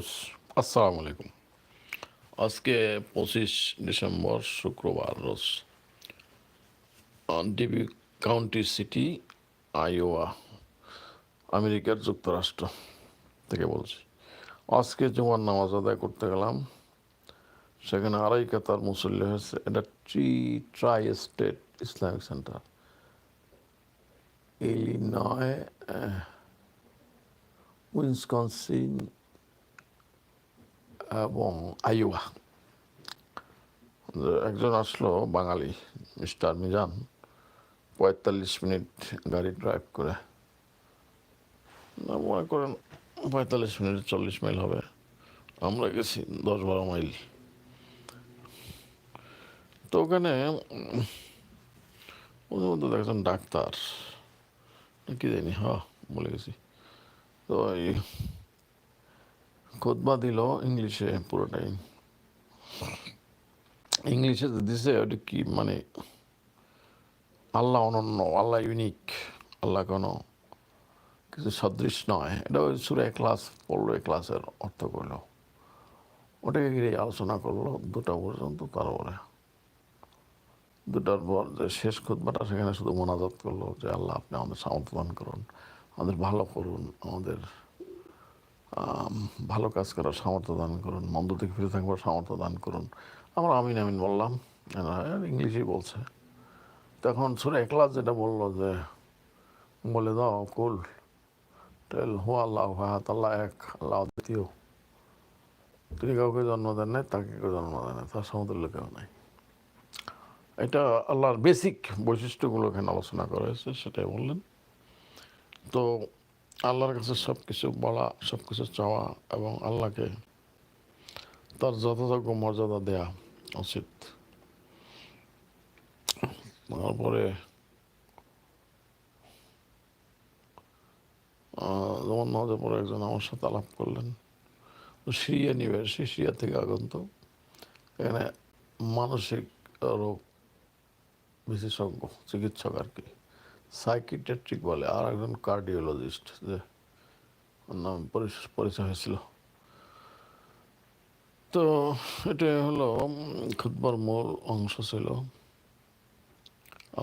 আসসালামু আলাইকুম। আজকে পঁচিশ ডিসেম্বর শুক্রবার রোজ। ডিবি কাউন্টি সিটি, আইওয়া, আমেরিকার যুক্তরাষ্ট্র থেকে বলছি। আজকে জুমার নামাজ আদায় করতে গেলাম। সেখানে আড়াই কাতার মুসল্লি হয়েছে। এটা tree tri state Islamic center. Illinois Wisconsin এবং আইওয়া একজন আসলো, বাঙালি, মিস্টার মিজান, পঁয়তাল্লিশ মিনিট গাড়ি ড্রাইভ করে। মনে করেন পঁয়তাল্লিশ মিনিট, চল্লিশ মাইল হবে। আমরা গেছি দশ বারো মাইল। তো ওখানে ওদের মধ্যে একজন ডাক্তার। কি জানি হ্যাঁ বলে গেছি। তো এই খোদবা দিল ইংলিশে পুরোটাই। ইংলিশে যে দিছে ওটা কি মানে আল্লাহ অনন্য আল্লাহ ইউনিক আল্লাহ কোনো কিছু সদৃশ নয়। এটা ওই সুরে ক্লাস পড়ল ক্লাসের অর্থ করল ওটাকে ঘিরে আলোচনা করল দুটা পর্যন্ত তারপরে দুটার পর যে শেষ খুদবাটা সেখানে শুধু মোনাজাত করল যে আল্লাহ আপনি আমাদের সামর্থ্য দান করুন আমাদের ভালো করুন আমাদের আম, ভালো কাজ করার সামর্থ্য দান করুন, মন্দ থেকে ফিরে থাকবার সামর্থ্য দান করুন। আমরা আমিন আমিন বললাম ইংলিশেই বলছে। তখন সুরে একলাস যেটা বলল যে, বলে দাও, কুল টেল হো আল্লাহ হাত আল্লাহ এক, আল্লাহ দ্বিতীয়। তিনি কাউকে জন্ম দেন নাই, তাকে কেউ জন্ম দেন নাই, তার সমতুল্য কেউ নাই। এটা আল্লাহর বেসিক বৈশিষ্ট্যগুলো এখানে আলোচনা করা হয়েছে, সেটাই বললেন। তো আল্লাহর কাছে সব কিছু বলা সব কিছু চাওয়া এবং আল্লাহকে তার যথাযোগ্য মর্যাদা দেয়া উচিত। তারপরে যেমন নামাজের পরে একজন আমার সাথে আলাপ করলেন। সিরিয়া নিবাসী সিরিয়া থেকে আগন্ত। এখানে মানসিক রোগ বিশেষজ্ঞ, চিকিৎসক আর কি। সাইকিটেট্রিক বলে, আর একজন কার্ডিওলজিস্ট, যে নাম পরিচয় হয়েছিল। তো এটা হলো খুদবার মূল অংশ ছিল।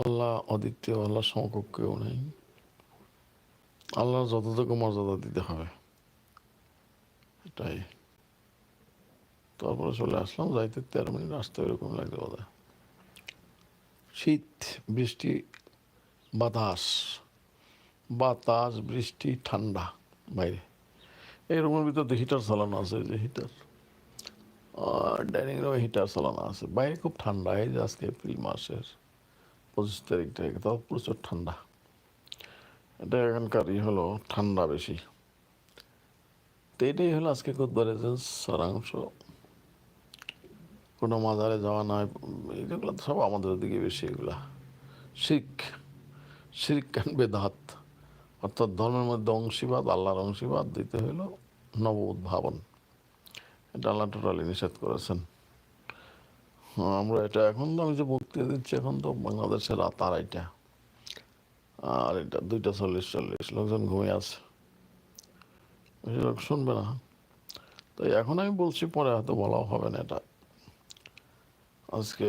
আল্লাহ অদ্বিতীয়, আল্লাহ সমকক্ষ কেউ নেই। আল্লাহর যতটুকু মর্যাদা দিতে হবে। এটাই। তারপরে চলে আসলাম, যাইতে তেরো মিনিট আসতে এরকম লাগছে বোধ শীত, বৃষ্টি বাতাস বাতাস, বৃষ্টি, ঠান্ডা বাইরে। এই রুমের ভিতরে হিটার চালানো আছে যে হিটার ডাইনিং রুমে হিটার চালানো আছে। বাইরে খুব ঠান্ডা, এই যে আজকে এপ্রিল মাসের পঁচিশ তারিখ থেকে, তাও প্রচুর ঠান্ডা। এটা এখানকারই হলো ঠান্ডা বেশি। তো এটাই হলো আজকে কোদবারে যে সারাংশ। কোনো মাজারে যাওয়া নয় এগুলো সব আমাদের দিকে বেশি এগুলা। শিখ। শিখ কান বেদাত। অর্থাৎ ধর্মের মধ্যে অংশীবাদ আল্লাহর অংশীবাদ দিতে হলো নব উদ্ভাবন। এটা আল্লাহ টোটালি নিষেধ করেছেন। হ্যাঁ, আমরা এটা এখন তো আমি যে বক্তৃতা দিচ্ছি এখন তো বাংলাদেশের রাত আড়াইটা আর এটা দুইটা চল্লিশ চল্লিশ লোকজন ঘুমিয়ে আছে। শুনবে না। তো এখন আমি বলছি পরে হয়তো বলাও হবে না এটা। আজকে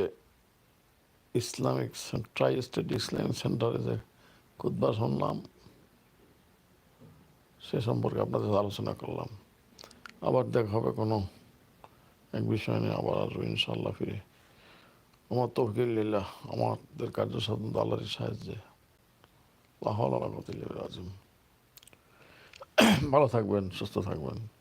ইসলামিক ট্রাই স্টেট ইসলামিক সেন্টারে যে খুদ্া শুনলাম। সে সম্পর্কে আপনাদের আলোচনা করলাম। আবার দেখা হবে কোনো এক বিষয় নিয়ে, আবার আসব ইনশাল্লাহ ফিরে। আমার তফকিল্লাহ আমাদের কার্য সাধন আল্লাহর সাহায্যে। লাহল আলাকতিল্লাহ আজম ভালো থাকবেন, সুস্থ থাকবেন।